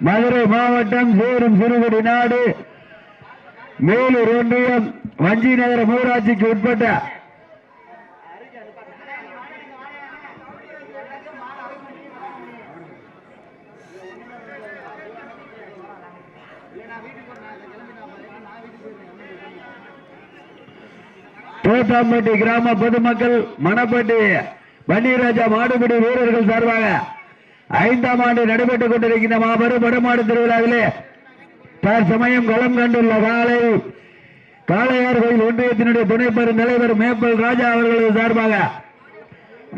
மதுரை மாவட்டம் சேரும் சிறுகுடி நாடு. மேலூர் ஒன்றியம் வஞ்சி நகர ஊராட்சிக்கு உட்பட்ட தோத்தாம்பட்டி கிராம பொதுமக்கள் மணப்பட்டி வன்னியராஜா மாடுபிடி வீரர்கள் சார்பாக ஐந்தாம் ஆண்டு நடைபெற்றுக் கொண்டிருக்கின்ற மாபெரும் வடமாடு திருவிழாவிலே தற்சமயம் களம் கண்டுள்ள காலை காளையார் கோயில் ஒன்றியத்தினுடைய துணைப்பெரும் தலைவர் மேப்பல் ராஜா அவர்களது சார்பாக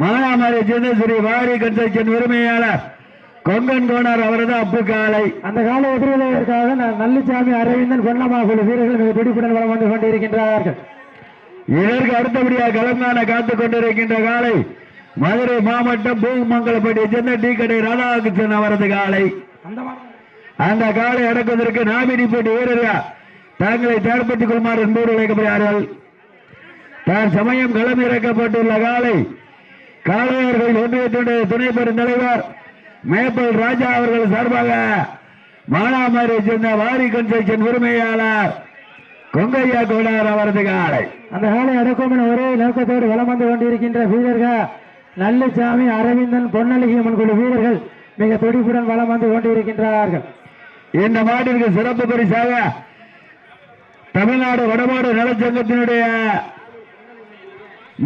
மானாமரை சேர்ந்த ஸ்ரீ வாரி கன்ஸ்ட்ரக்ஷன் உரிமையாளர் கொங்கன் கோனார் அவரது அப்பு காலை அந்த காலை எதிர்கொள்வதற்காக நான் நல்லிச்சாமி அரவிந்தன் பொன்னம்மா குழு வீரர்கள் மிக துடிப்புடன் வளம் வந்து கொண்டிருக்கின்றார்கள். இதற்கு அடுத்தபடியாக களம் காண காத்துக் கொண்டிருக்கின்ற காலை மதுரை மாவட்டம் பூமங்கலப்பட்டியை சேர்ந்த டி கடை ராதாகிருஷ்ணன் அவரது காலை. அந்த காலை அடக்குவதற்கு நாமினிப்பட்டி வீரர்கள் தங்களை தயார்படுத்திக் கொள்ளுமாறு என்போடு அழைக்கப்படுகிறார்கள். தான் சமயம் களம் இறக்கப்பட்டுள்ள காலை. காளையார்கள் ஒன்றியத்தினுடைய துணை பெருந்தலைவர் மேப்பல் ராஜா அவர்கள் சார்பாக மானாமரை சேர்ந்த வாரி கன்ஸ்ட்ரக்ஷன் உரிமையாளர் கொங்கையா கோடார் அவரது காலை. அந்த காலை அடக்கும் என ஒரே நோக்கத்தோடு வலம் வந்து கொண்டிருக்கின்ற வீரர்கள் நல்லசாமி அரவிந்தன் பொன்னழகியம்மன் குழு வீரர்கள் மிக துடிப்புடன் வளம் வந்து கொண்டிருக்கின்றார்கள். இந்த மாட்டிற்கு சிறப்பு பரிசாக தமிழ்நாடு வடமாடு நலச்சங்கத்தினுடைய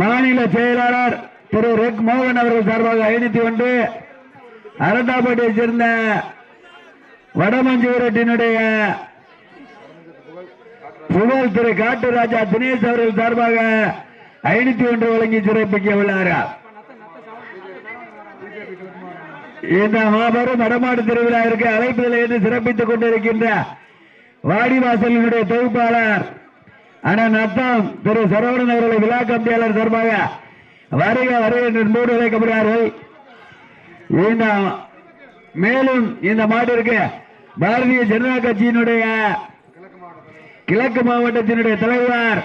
மாநில செயலாளர் திரு ரெக் மோகன் அவர்கள் சார்பாக ஐநூத்தி ஒன்று அரண்டாப்பட்டியை சேர்ந்த வடமஞ்சுவரட்டினுடைய புகழ் திரு காட்டுராஜா தினேஷ் அவர்கள் சார்பாக ஐநூத்தி ஒன்று வழங்கி சிறப்பிக்க உள்ளார்கள். இந்த மாபெரும் வடமாடு திருவிழாவிற்கு அழைப்புதலை என்று சிறப்பித்துக் கொண்டிருக்கின்ற வாடிவாசலினுடைய தொகுப்பாளர் அண்ணன் நத்தம் திரு சரவணன் அவர்களை விழா கமிட்டியாளர் சார்பாக வருக வருக என்று மூடு அழைக்கப்படுகிறார்கள். இந்த மேலும் இந்த மாட்டிற்கு பாரதிய ஜனதா கட்சியினுடைய கிழக்கு மாவட்டத்தினுடைய தலைவர்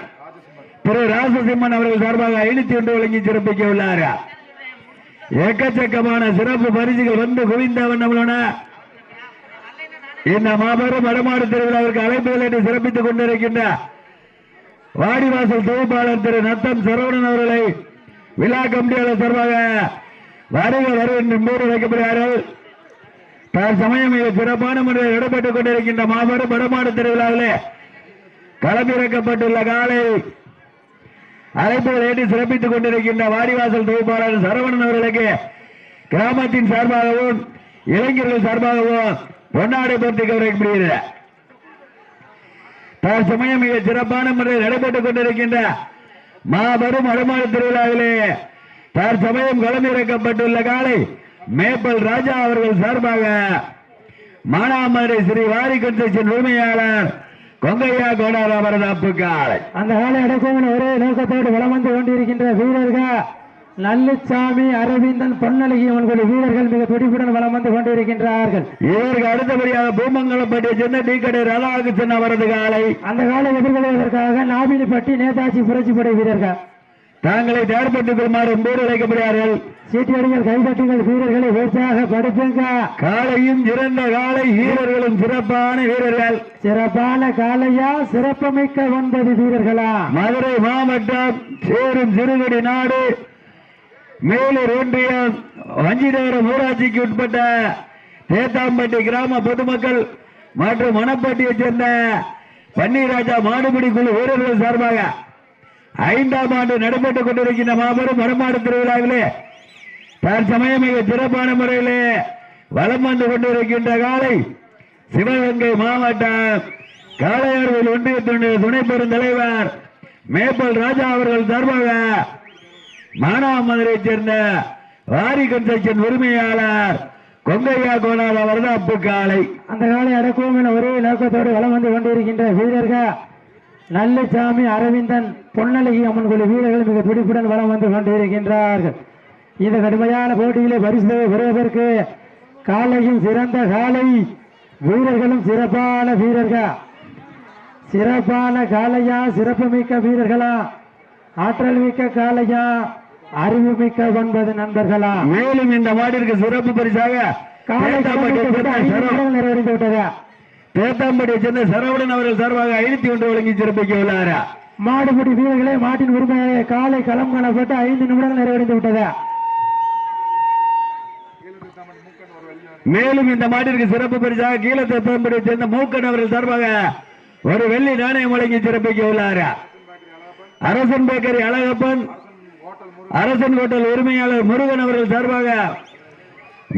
திரு ராசசிம்மன் அவர்கள் சார்பாக ஐநூத்தி ஒன்று வழங்கி சிறப்பிக்க உள்ளார்கள் எக்கச்சக்கமான சிறப்பு பரிசுகள் வந்து குவிந்தவன் நம்மளோட. இந்த மாபெரும் வடமாடு திருவிழாவிற்கு அழைப்புகள் என்று சிறப்பித்துக் கொண்டிருக்கின்ற வாடிவாசல் தொகுப்பாளர் திரு நத்தம் சரவணன் அவர்களை விழா கமிட்டியாளர் சார்பாக வருக வருக என்று மூடு வைக்கப்படுகிறார்கள். தற்சமயம் மிக சிறப்பான முறையில் இடம்பெற்றுக் கொண்டிருக்கின்ற மாபெரும் வடமாடு திருவிழாவிலே களமிறக்கப்பட்டுள்ள காலை அழைப்பு ஏற்றி சிறப்பித்துக் கொண்டிருக்கின்ற வாடிவாசல் தொகுப்பாளர் சரவணன் அவர்களுக்கு கிராமத்தின் சார்பாகவும் இளைஞர்கள் சார்பாகவும் பொன்னாடை போர்த்தி கௌரவிக்கப்படுகிறது. தற்சமயம் மிக சிறப்பான முறையில் நடைபெற்றுக் கொண்டிருக்கின்ற மாபெரும் வடமாடு திருவிழாவிலே தற்சமயம் களமிறக்கப்பட்டுள்ள காலை மேப்பல் ராஜா அவர்கள் சார்பாக மானாமரை ஸ்ரீ வாரி கன்ஸ்ட்ரக்ஷன் உரிமையாளர் கொங்கையா கோடார் அவரது அப்பு காலை அந்த காலை அடக்கும் என ஒரே நோக்கத்தோடு வலம் வந்து கொண்டிருக்கின்ற வீரர்கள் நல்லிச்சாமி அரவிந்தன் பொன்னழகி குழு வீரர்கள் மிக துடிப்புடன் வலம் வந்து கொண்டிருக்கின்றார்கள். இதற்கு அடுத்தபடியாக பூமங்கலப்பட்டியை சேர்ந்த டி கடை ராதாகிருஷ்ணன் அவரது காலை அந்த காலை எதிர்கொள்வதற்காக நாபினிப்பட்டி நேதாஜி புரட்சிப்படை வீரர்கள். தாங்களை தயார்படுத்திக் கொள்ளுமாறு போடு அழைக்கப்படுகிறார்கள் சீட்டியடிகள் கைதட்டுங்கள் வீரர்களை உற்சாகப்படுத்துங்க காலையும் சிறந்த காலை வீரர்களும் சிறப்பான வீரர்கள். சிறப்பான காலையா சிறப்புமிக்க ஒன்பது வீரர்களா? மதுரை மாவட்டம் சேரும் சிறுகுடி நாடு மேலூர் ஒன்றியம் வஞ்சிநகரம் ஊராட்சிக்கு உட்பட்ட தேத்தாம்பட்டி கிராம பொதுமக்கள் மற்றும் மணப்பட்டியைச் சேர்ந்த பன்னீராஜா மாடுபிடி குழு வீரர்கள் சார்பாக ஐந்தாம் ஆண்டு நடைபெற்றுக் கொண்டிருக்கின்ற மாபெரும் வடமாடு திருவிழாவிலே தற்சமயம் மிக சிறப்பான முறையிலே வலம் வந்து கொண்டிருக்கின்ற காலை சிவகங்கை மாவட்டம் காளையார்வில் ஒன்றியத்தினுடைய துணை பெருந்தலைவர் மேப்பல் ராஜா அவர்கள் சார்பாக மானாமதுரை சேர்ந்த வாரி கன்ஸ்ட்ரக்ஷன் உரிமையாளர் கொங்கையா கோணால் அவரது அப்பு காலை அந்த காலை அடக்குவோம் என ஒரே நோக்கத்தோடு வளம் வந்து கொண்டிருக்கின்ற வீரர்கள் நல்லசாமி அரவிந்தன் பொன்னழகி அம்மன் குழு வீரர்கள் மிக துடிப்புடன் வளம் வந்து கொண்டிருக்கின்றார்கள். இந்த கடுமையான போட்டியிலே பரிசு பெறுவதற்கு காலையும் சிறந்த காலை. வீரர்களும் சிறப்பான வீரர்கள். சிறப்பான காளையா சிறப்புமிக்க வீரர்களா? ஆற்றல் மிக்க காளையா அறிவு மிக்க ஒன்பது நண்பர்களா? மேலும் இந்த மாட்டிற்கு சிறப்பு பரிசாக நிறைவடைந்து விட்டது. தேத்தாம்பட்டியை சேர்ந்த சரவணன் அவர்கள் சார்பாக ஐநூத்தி ஒன்று வழங்கி சிறப்பிக்க உள்ளாரா. மாடுபிடி வீரர்களே மாட்டின் உரிமையாளர் காலை களம் காணப்பட்டு ஐந்து நிமிடங்கள் நிறைவடைந்து விட்டது. மேலும் இந்த மாட்டிற்கு சிறப்பு பரிசாக கீழத்தம்படியை சேர்ந்த மூக்கன் அவர்கள் சார்பாக ஒரு வெள்ளி நாணயம் வழங்கி சிறப்பிக்க உள்ளார். அரசன் பேக்கரி அழகப்பன் அரசன் ஹோட்டல் உரிமையாளர் முருகன் அவர்கள் சார்பாக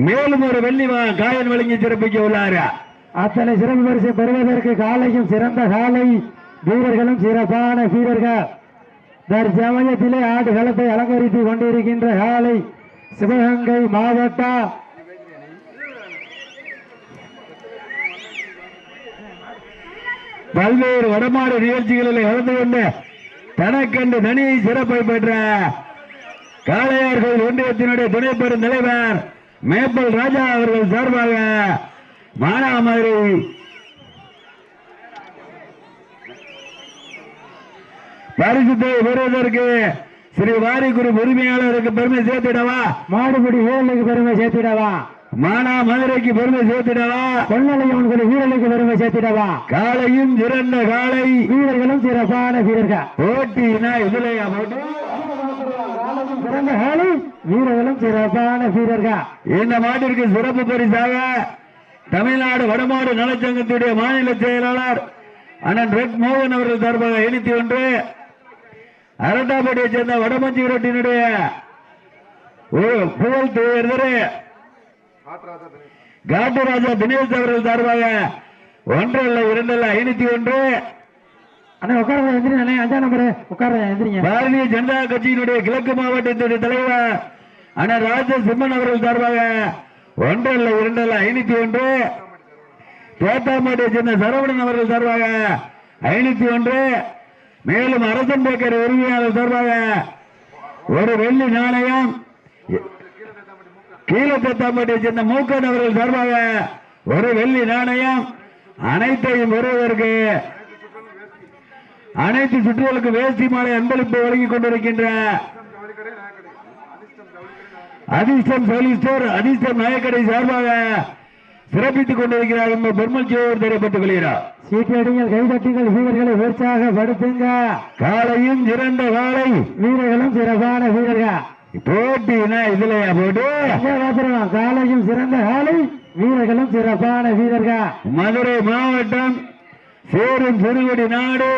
மேலும் ஒரு வெள்ளி காயன் வழங்கி சிறப்பிக்க உள்ளார். அத்தனை சிறப்பு பரிசை பெறுவதற்கு காலையும் சிறந்த காலை வீரர்களும் சிறப்பான வீரர்கள். தற்சமயத்திலே ஆடு களத்தை அலங்கரித்து கொண்டிருக்கின்ற காலை சிவகங்கை மாவட்ட பல்வேறு வடமாடு நிகழ்ச்சிகளில் கலந்து கொண்டு தனக்கென்று தனியை சிறப்பை பெற்ற காளையார்கள் ஒன்றியத்தினுடைய துணை பெரும் தலைவர் மேப்பல் ராஜா அவர்கள் சார்பாக மானாமதுரை பரிசுத்தை பெறுவதற்கு ஸ்ரீ வாரிகுரு உரிமையாளருக்கு பெருமை சேர்த்திடவா? மாடுபிடி வீரர்களுக்கு பெருமை சேர்த்திடவா? மானாமதுரைக்கு பெருமை சேர்த்திடவா? கொள்ளலையும் குழு வீரர்களுக்கு பெருமை சேர்த்திடவா? காளையும் சிறந்த காளை. வீரர்களும் சிறப்பான வீரர்கள். போட்டினா இதுலயா போட்டி? சிறந்த காலை வீரர்களும் சிறப்பான வீரர்கள். இந்த மாட்டிற்கு சிறப்பு பரிசாக? தமிழ்நாடு வடமாடு நலச்சங்கத்துடைய மாநில செயலாளர் அண்ணன் ரெட் மோகன் அவர்கள் சார்பாக எழுத்தி ஒன்று. அரட்டாப்பட்டியை சேர்ந்த வடமஞ்சி ரோட்டினுடைய ஒரு புகழ் துயர்தரு. காட்டுராஜா தினேஷ் அவர்கள் சார்பாக ஒன்றல்ல இரண்டல்ல ஐநூத்தி ஒன்று. அண்ணா உட்கார அண்ணே. அஞ்சாம் நம்பரு. உட்கார எந்திரிங்க பாரதிய ஜனதா கட்சியினுடைய கிழக்கு மாவட்டத்தினுடைய தலைவர் அண்ணன் ராஜ சிம்மன் அவர்கள் சார்பாக ஒன்றல்ல இரண்டல்ல ஐநூத்தி ஒன்று. தேத்தாம்பாட்டியை சேர்ந்த சரவணன் அவர்கள் சார்பாக ஐநூத்தி ஒன்று. மேலும் அரசன் பேக்கர் உரிமையாளர் சார்பாக ஒரு வெள்ளி நாணயம். கீழே தேத்தாம்பாட்டியை சேர்ந்த மூக்கன் அவர்கள் சார்பாக ஒரு வெள்ளி நாணயம் அனைத்தையும் பெறுவதற்கு அனைத்து சுற்றுகளுக்கு வேஷ்டி மாலை அன்பளிப்பு வழங்கிக் கொண்டிருக்கின்ற அதிர்ஷ்டம் சோலி ஸ்டோர் அதிர்ஷ்டம் நாயக்கடை சார்பாக சிறப்பித்துக் கொண்டிருக்கிறார் என்பது பெருமல் சிவர் தெரியப்பட்டுக் கொள்கிறார். சீட்டடிகள் கைதட்டுங்கள் வீரர்களை உற்சாகப்படுத்துங்க. காலையும் சிறந்த காலை வீரர்களும் சிறப்பான வீரர்கள். போட்டினா இதுலயா போட்டு? காலையும் சிறந்த காலை வீரர்களும் சிறப்பான வீரர்கள். மதுரை மாவட்டம் சேரும் சிறுகுடி நாடு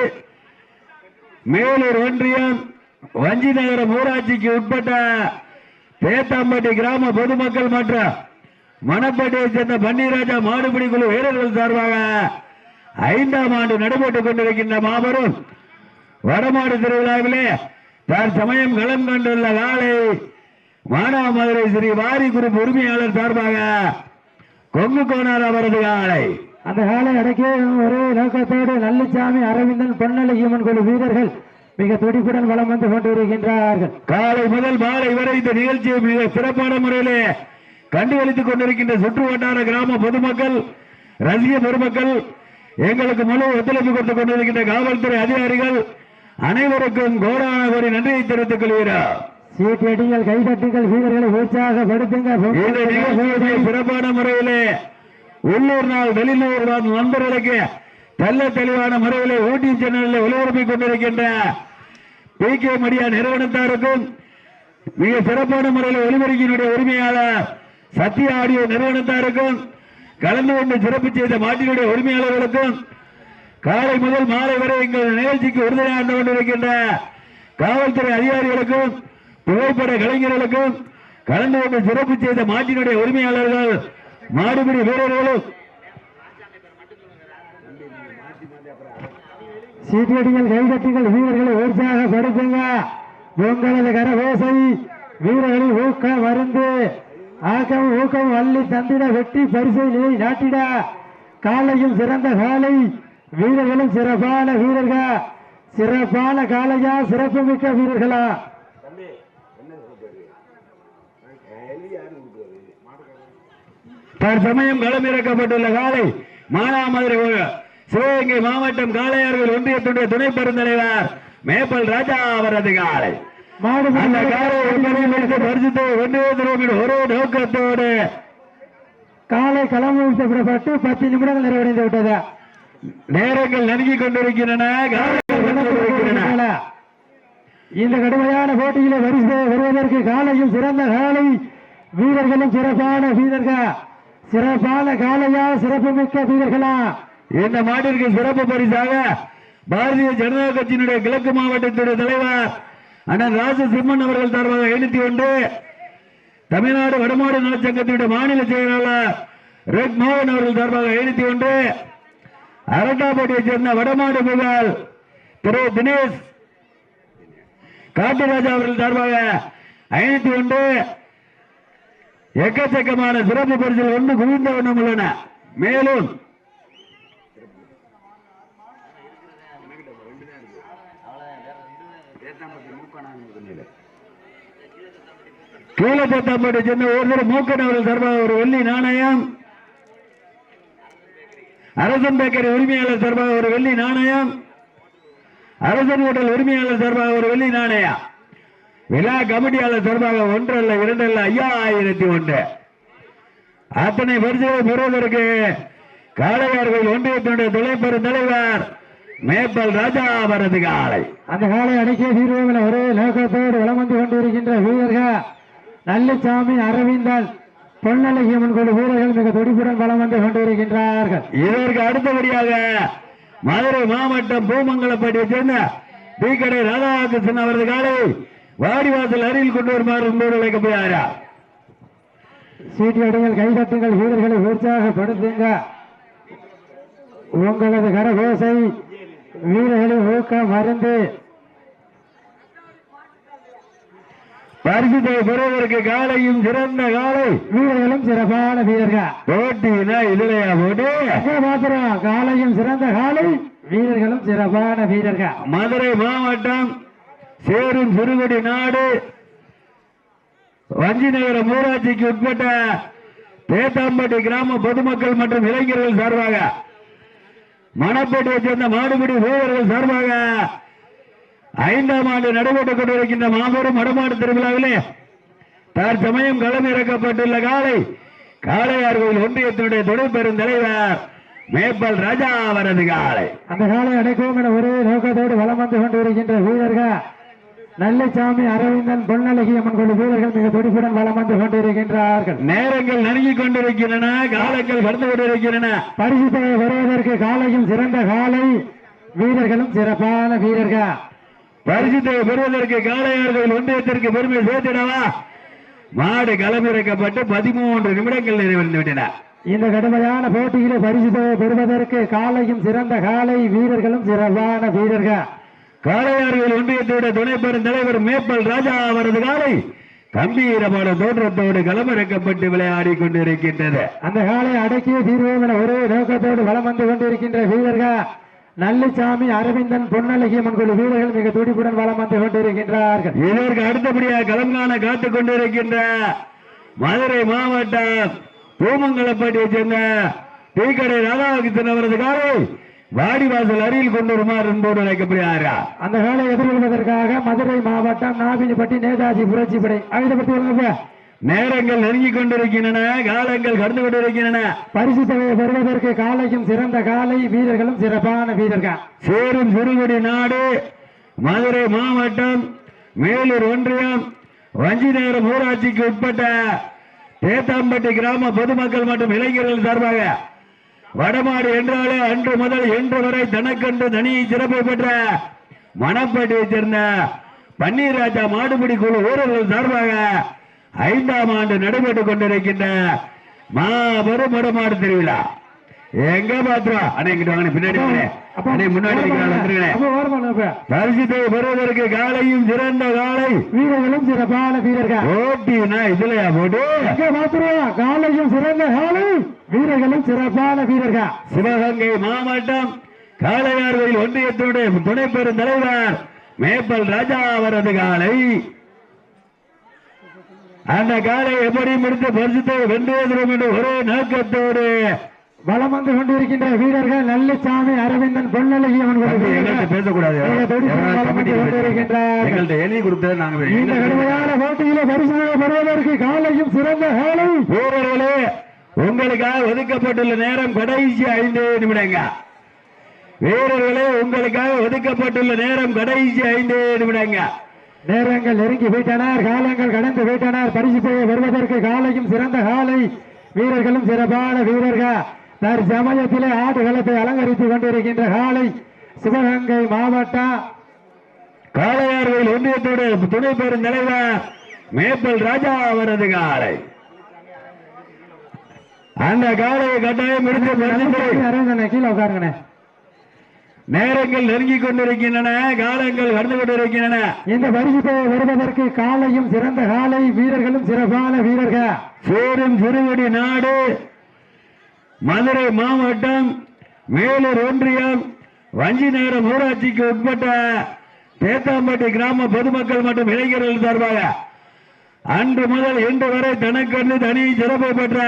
மேலூர் ஒன்றியம் வஞ்சி நகரம் ஊராட்சிக்கு உட்பட்ட பேத்தாம்பட்டி கிராம பொதுமக்கள் மற்றும் மணப்பட்டியை சேர்ந்த பன்னீராஜா மாடுபிடி குழு வீரர்கள் சார்பாக ஐந்தாம் ஆண்டு நடைபெற்றுக் கொண்டிருக்கின்ற மாபெரும் வடமாடு திருவிழாவிலே தற்சமயம் களம் கண்டுள்ள காலை மானாமதுரை ஸ்ரீ வாரி குரூப் உரிமையாளர் சார்பாக கொங்கு கோனார் அவரது காலை அந்த காலை அடக்கி ஒரே நோக்கத்தோடு நல்லசாமி அரவிந்தன் பொன்னழகியம்மன் குழு வீரர்கள் மிக துடிப்புடன் வலம் வந்து கொண்டிருக்கின்றார்கள் காலை முதல் மாலை வரை இந்த நிகழ்ச்சியை மிக சிறப்பான முறையிலே கண்டுகளித்துக் கொண்டிருக்கின்ற சுற்று வட்டார கிராம பொதுமக்கள் ரசிக பெருமக்கள் எங்களுக்கு முழு ஒத்துழைப்பு கொடுத்துக் கொண்டிருக்கின்ற காவல்துறை அதிகாரிகள் அனைவருக்கும் கோடான கோடி நன்றியை தெரிவித்துக் கொள்கிறோம் சீட்டடிகள் கைதட்டுங்கள் வீரர்களை உற்சாகப்படுத்துங்க இந்த நிகழ்ச்சியை சிறப்பான முறையிலே உள்ளூர் நாள் வெளியூர் நாள் நண்பர்களுக்கு தெல்ல தெளிவான முறையிலே ஊட்டி சேனலில் ஒளிபரப்பிக் கொண்டிருக்கின்ற பி. கே. மடியா நிறுவனத்தாருக்கும் மிக சிறப்பான முறையில் ஒளிபரப்பினுடைய உரிமையாளர் சத்யா ஆடியோ நிறுவனத்தாருக்கும் கலந்து கொண்டு சிறப்பு செய்த மாட்டினுடைய உரிமையாளர்களுக்கும் காலை முதல் மாலை வரை எங்கள் நிகழ்ச்சிக்கு உறுதுணையாக இருந்து கொண்டிருக்கின்ற காவல்துறை அதிகாரிகளுக்கும் புகைப்பட கலைஞர்களுக்கும் கலந்து கொண்டு சிறப்பு செய்த மாட்டினுடைய உரிமையாளர்கள் மாடுபிடி வீரர்களும். சீட்டடிகள் கைதட்டுங்கள் வீரர்களை உற்சாகப்படுத்துங்க உங்களது கரகோசை வீரர்களை ஊக்க மருந்து ஆக்கம் ஊக்கம் வள்ளி தந்திட வெட்டி பரிசை நிலை நாட்டிட. காலையும் சிறந்த காலை வீரர்களும் சிறப்பான வீரர்கள். சிறப்பான காலையா சிறப்புமிக்க வீரர்களா. தற்சமயம் களமிறக்கப்பட்டுள்ள காலை மானாமதுரை சிவகங்கை மாவட்டம் காளையார்கள் ஒன்றியத்துடைய துணை பெருந்தலைவர் மேப்பல் ராஜா அவரது காலை அந்த காலை பரிசுத்தை ஒன்றே திரும்பிட ஒரே நோக்கத்தோடு காலை களமுழுத்து விடப்பட்டு பத்து நிமிடங்கள் நிறைவடைந்து விட்டது. நேரங்கள் நெருங்கி கொண்டிருக்கின்றன இந்த கடுமையான போட்டியில வரிசை வருவதற்கு காலையும் சிறந்த காலை வீரர்களும் சிறப்பான வீரர்கள். சிறப்பான காலையா சிறப்பு மிக்க வீரர்களா? இந்த மாட்டிற்கு சிறப்பு பரிசாக பாரதிய ஜனதா கட்சியினுடைய கிழக்கு மாவட்டத்துடைய தலைவர் அண்ணன் ராஜ சிம்மன் அவர்கள் சார்பாக எழுத்தி ஒன்று தமிழ்நாடு வடமாடு நலச்சங்கத்தினுடைய மாநில செயலாளர் ரெட் மோகன் அவர்கள் சார்பாக எழுத்தி ஒன்று அரட்டாப்பட்டியைச் சேர்ந்த வடமாடு புகழ் திரு தினேஷ் காட்டுராஜா அவர்கள் சார்பாக ஐநூத்தி ஒன்று எக்கச்சக்கமான சிறப்பு பரிசுகள் வந்து குவிந்த வண்ணம் உள்ளன. மேலும் கீழப்பத்தாம்பேட்டை சேர்ந்த ஒருத்தர் மூக்கன் அவர்கள் சார்பாக ஒரு வெள்ளி நாணயம் அரசன் பேக்கரி உரிமையாளர் சார்பாக ஒரு வெள்ளி நாணயம். அரசன் ஹோட்டல் உரிமையாளர் சார்பாக ஒரு வெள்ளி நாணயம். விழா கமிட்டியாளர் சார்பாக ஒன்று அல்ல இரண்டு அல்ல ஐயாயிரத்தி ஒன்று. அத்தனை பரிசுகளை பெறுவதற்கு காளையார்கள் ஒன்றியத்தினுடைய துணைப்பெரும் தலைவர் மேப்பல் ராஜா வரது காலை. அந்த காலை அடக்கிய வீரர்கள் ஒரே நோக்கத்தோடு வளம் வந்து கொண்டிருக்கின்ற வீரர்கள் நல்லசாமி அரவிந்தன் பொன்னழகியம்மன் குழு வீரர்கள் மிக துடிப்புடன் வலம் வந்து கொண்டிருக்கின்றார்கள். இதற்கு அடுத்தபடியாக மதுரை மாவட்டம் பூமங்கலப்பட்டியை சேர்ந்த தீக்கடை ராதாகிருஷ்ணன் அவரது காலை வாடிவாசல் அருகில் கொண்டு வருமாறு என்போடு அழைக்கப்படுகிறாரா? சீட்டியடிகள் கைதட்டுங்கள் வீரர்களை உற்சாகப்படுத்துங்க. உங்களது கரகோசை வீரர்களின் ஊக்கம் மருந்து பரிசுத்தை பெறுவதற்கு காலையும் சிறந்த காலை வீரர்களும் சிறப்பான வீரர்கள். போட்டினா இதுலையா போட்டு. பாத்திரம் காலையும் சிறந்த காலை வீரர்களும் சிறப்பான வீரர்கள். மதுரை மாவட்டம் சேரும் சிறுகுடி நாடு. வஞ்சி நகரம் ஊராட்சிக்கு உட்பட்ட தேத்தாம்பட்டி கிராம பொதுமக்கள் மற்றும் இளைஞர்கள் சார்பாக மணப்பேட்டையை சேர்ந்த மாடுபிடி வீரர்கள் சார்பாக ஐந்தாம் ஆண்டு நடைபெற்றுக் கொண்டிருக்கின்ற மாபெரும் மடமாடு திருவிழாவிலே தற்சமயம் களம் இறக்கப்பட்டுள்ள காலை காளையார்கள் ஒன்றியத்தினுடைய துணை பெரும் தலைவர் மேப்பல் ராஜா அவரது காலை. அந்த காலை அடைக்கவும் என ஒரே நோக்கத்தோடு வலம் வந்து கொண்டிருக்கின்ற வீரர்கள் நல்லசாமி அரவிந்தன் பொன்னழகி அம்மன் குழு வீரர்கள் மிக துடிப்புடன் வலம் வந்து கொண்டிருக்கின்றார்கள். நேரங்கள் நெருங்கிக் கொண்டிருக்கின்றன காலங்கள் கடந்து கொண்டிருக்கின்றன. பரிசு தொகை வருவதற்கு காலையும் சிறந்த காலை வீரர்களும் சிறப்பான வீரர்கள். பரிசுத்தை பெறுவதற்கு காளையார்கள் ஒன்றியத்திற்கு பெருமை சேர்த்திடவா? மாடு களமிறக்கப்பட்டு பதிமூன்று நிமிடங்கள் நிறைவடைந்து விட்டன. இந்த கடுமையான போட்டியிலே பரிசு பெறுவதற்கு காலையும் சிறந்த காலை வீரர்களும் சிறப்பான வீரர்கள். காளையார்கள் ஒன்றியத்தோட துணை பெரும் தலைவர் மேப்பல் ராஜா அவரது காலை கம்பீரமான தோற்றத்தோடு களமிறக்கப்பட்டு விளையாடி கொண்டிருக்கின்றது. அந்த காலை அடக்கிய தீர்வோம் என ஒரே நோக்கத்தோடு வலம் வந்து கொண்டிருக்கின்ற வீரர்கள். நல்லசாமி அரவிந்தன் பொன்னழகி அம்மன் குழு வீரர்கள் மிக துடிப்புடன் வலம் வந்து கொண்டிருக்கின்றார்கள். இதற்கு அடுத்தபடியாக காண காத்துக் கொண்டிருக்கின்ற மதுரை மாவட்டம் பூமங்கலப்பட்டியை சேர்ந்த டீக்கடை ராதாகிருஷ்ணன் அவரது காலை வாடிவாசல் அருகில் கொண்டு வருமாறு என்போடு அழைக்கப்படுகிறாரா? அந்த காலை எதிர்கொள்வதற்காக மதுரை மாவட்டம் நாபினிப்பட்டி நேதாஜி புரட்சி படை. பற்றி சொல்லுங்க நேரங்கள் நெருங்கிக் கொண்டிருக்கின்றன காலங்கள் கடந்து கொண்டிருக்கின்றன. பரிசு தொகையை பெறுவதற்கு காலையும் சிறந்த காலை வீரர்களும் சிறப்பான வீரர்கள். சேரும் சிறுகுடி நாடு மதுரை மாவட்டம் மேலூர் ஒன்றியம் வஞ்சிநகரம் ஊராட்சிக்கு உட்பட்ட தேத்தாம்பட்டி கிராம பொதுமக்கள் மற்றும் இளைஞர்கள் சார்பாக வடமாடு என்றாலே அன்று முதல் இன்று வரை தனக்கன்று தனி சிறப்பை பெற்ற மணப்பேட்டையைச் சேர்ந்த பன்னீர் ராஜா மாடுபிடி குழு வீரர்கள் சார்பாக ஐந்தாம் ஆண்டு நடைபெற்றுக் கொண்டிருக்கின்ற மாபெரும் வடமாடு திருவிழா. எங்க பாத்திரம் அண்ணே இங்கிட்டு வாங்க பின்னாடி முன்னாடி. பரிசுத்தை பெறுவதற்கு காலையும் சிறந்த காலை. வீரர்களும் சிறப்பான வீரர்கள். ஓட்டினா இதுலயா போட்டு? எங்க பாத்திரம் காலையும் சிறந்த காலை வீரர்களும் சிறப்பான வீரர்கள். சிவகங்கை மாவட்டம் காளையார்களில் ஒன்றியத்தினுடைய துணை பெரும் தலைவர் மேப்பல் ராஜா அவரது காலை. அந்த காலை எப்படி முடித்து பரிசுத்தை வென்றுவதும் என்று ஒரே நோக்கத்தோடு வலம் வந்து கொண்டிருக்கின்ற வீரர்கள் நல்லசாமி அரவிந்தன் பொன்னழகி அவன் பேசக்கூடாது. இந்த கடுமையான போட்டியிலே பரிசு பெறுவதற்கு காலையும் சிறந்த காலை வீரர்களே உங்களுக்காக ஒதுக்கப்பட்டுள்ள நேரம் கடைசி ஐந்து நிமிடங்க. வீரர்களே உங்களுக்காக ஒதுக்கப்பட்டுள்ள நேரம் கடைசி ஐந்து நிமிடங்க. நேரங்கள் நெருங்கி விட்டனர் காலங்கள் கடந்து விட்டனர் பரிசு பெற வருவதற்கு காலையும் சிறந்த காலை வீரர்களும் சிறப்பான வீரர்கள் தற்சமயத்திலே ஆடுகளத்தை அலங்கரித்துக் கொண்டிருக்கின்ற காலை சிவகங்கை மாவட்டம் காளையார்கள் ஒன்றியத்தோடு துணை பெறும் தலைவர் மேப்பல் ராஜா அவரது காலை அந்த காலையை கட்டாயம் பரிசுகளை அரவிந்தண்ணே கீழே உட்காருங்கண்ணே நேரங்கள் நெருங்கிக் கொண்டிருக்கின்றன காலங்கள் கடந்து கொண்டிருக்கின்றன. இந்த பெற வருவதற்கு காலையும் சிறந்த காலை வீரர்களும் சிறப்பான வீரர்கள். சேரும் சிறுவடி நாடு மதுரை மாவட்டம் மேலூர் ஒன்றியம் வஞ்சி நகரம் ஊராட்சிக்கு உட்பட்ட தேத்தாம்பட்டி கிராம பொதுமக்கள் மற்றும் இளைஞர்கள் சார்பாக அன்று முதல் இன்று வரை தனக்கொண்டு தனி சிறப்பு பெற்ற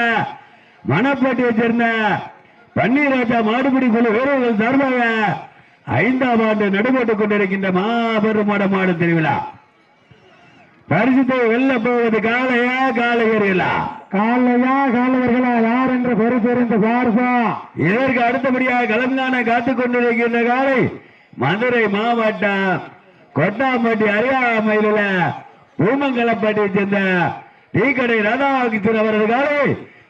மணப்பட்டியைச் சேர்ந்த பன்னீராஜா மாடுபிடி குழு வீரர்கள் சார்பாக ஐந்தாம் ஆண்டு நடைபெற்றுக் கொண்டிருக்கின்ற மாபெரும் மாடு திருவிழா. பரிசுத்தை வெல்ல போவது காளையா காளையர்களா? காலையா காலவர்களா யார் என்று பொறுத்திருந்து பார்ப்போம். இதற்கு அடுத்தபடியாக கலந்தான காத்துக் கொண்டிருக்கின்ற காலை மதுரை மாவட்டம் கொட்டாம்பட்டி அருகாமையில் உள்ள பூமங்கலப்பட்டியை சேர்ந்த டீக்கடை ராதாகிருஷ்ணன் அவரது காலை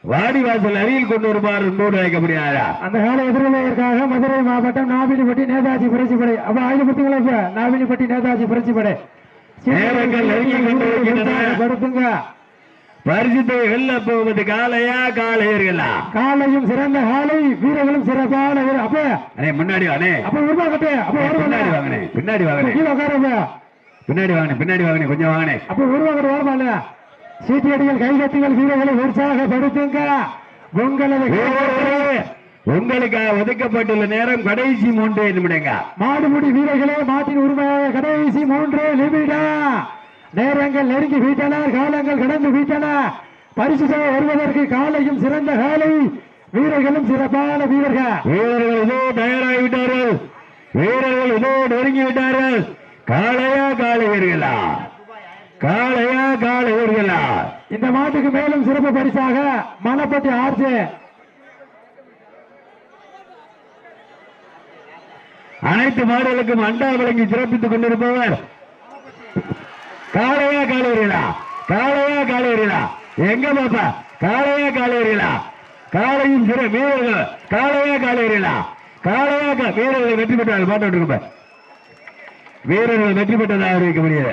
வாடிவாசல் அருகில் கொண்டு வருமாறு நூறு அழைக்கப்படுகிறாரா அந்த கால எதிர்நிலையற்காக மதுரை மாவட்டம் நாவினிப்பட்டி நேதாஜி புரட்சிப்படை. அப்ப ஆயுத பத்திங்களா இப்ப நாவினிப்பட்டி நேதாஜி புரட்சிப்படை. படுத்துங்க. பரிசுத்தை வெல்ல போவது காளையா காளையர்களா? காலையும் சிறந்த காலை வீரர்களும் சிறப்பான வீரர். அப்ப அண்ணே முன்னாடி வானே அப்ப உருவாக்கட்டே அப்ப பின்னாடி வருவாங்க வாங்கனே பின்னாடி வாங்கனே கீழே உட்காருங்க. பின்னாடி வாங்கனே பின்னாடி வாங்கனே கொஞ்சம் வாங்கனே அப்ப உருவாக்கட்டு வருமா இல்லையா சீட்டியடிகள் கைகட்டுகள் வீரர்களை உற்சாகப்படுத்துங்க உங்களது வீரர்களே, உங்களுக்காக ஒதுக்கப்பட்டுள்ள நேரம் கடைசி மூன்று நிமிடங்க. மாடுமுடி வீரர்களே மாட்டின் உரிமையாக கடைசி மூன்று நிமிடம் நேரங்கள் நெருங்கி விட்டனர் காலங்கள் கடந்து விட்டன. பரிசு வருவதற்கு காலையும் சிறந்த காலை வீரர்களும் சிறப்பான வீரர்கள். வீரர்கள் இதோ தயாராகிவிட்டார்கள். வீரர்கள் இதோ நெருங்கி விட்டார்கள் காளையா காளையர்களா காளையா காளையர்களா இந்த மாட்டுக்கு மேலும் சிறப்பு பரிசாக மணப்பட்டி ஆர்ஜே. அனைத்து மாடுகளுக்கும் அண்டா வழங்கி சிறப்பித்துக் கொண்டிருப்பவர் காளையா காளையர்களா காளையா காளையர்களா எங்க பாப்பா? காளையா காளையர்களா காளையும் சிற வீரர்கள் காளையா காளையர்களா காளையா வீரர்கள் வெற்றி பெற்றார்கள் பாட்டு விட்டுருப்ப வீரர்கள் வெற்றி பெற்றதாக அறிவிக்க முடியாது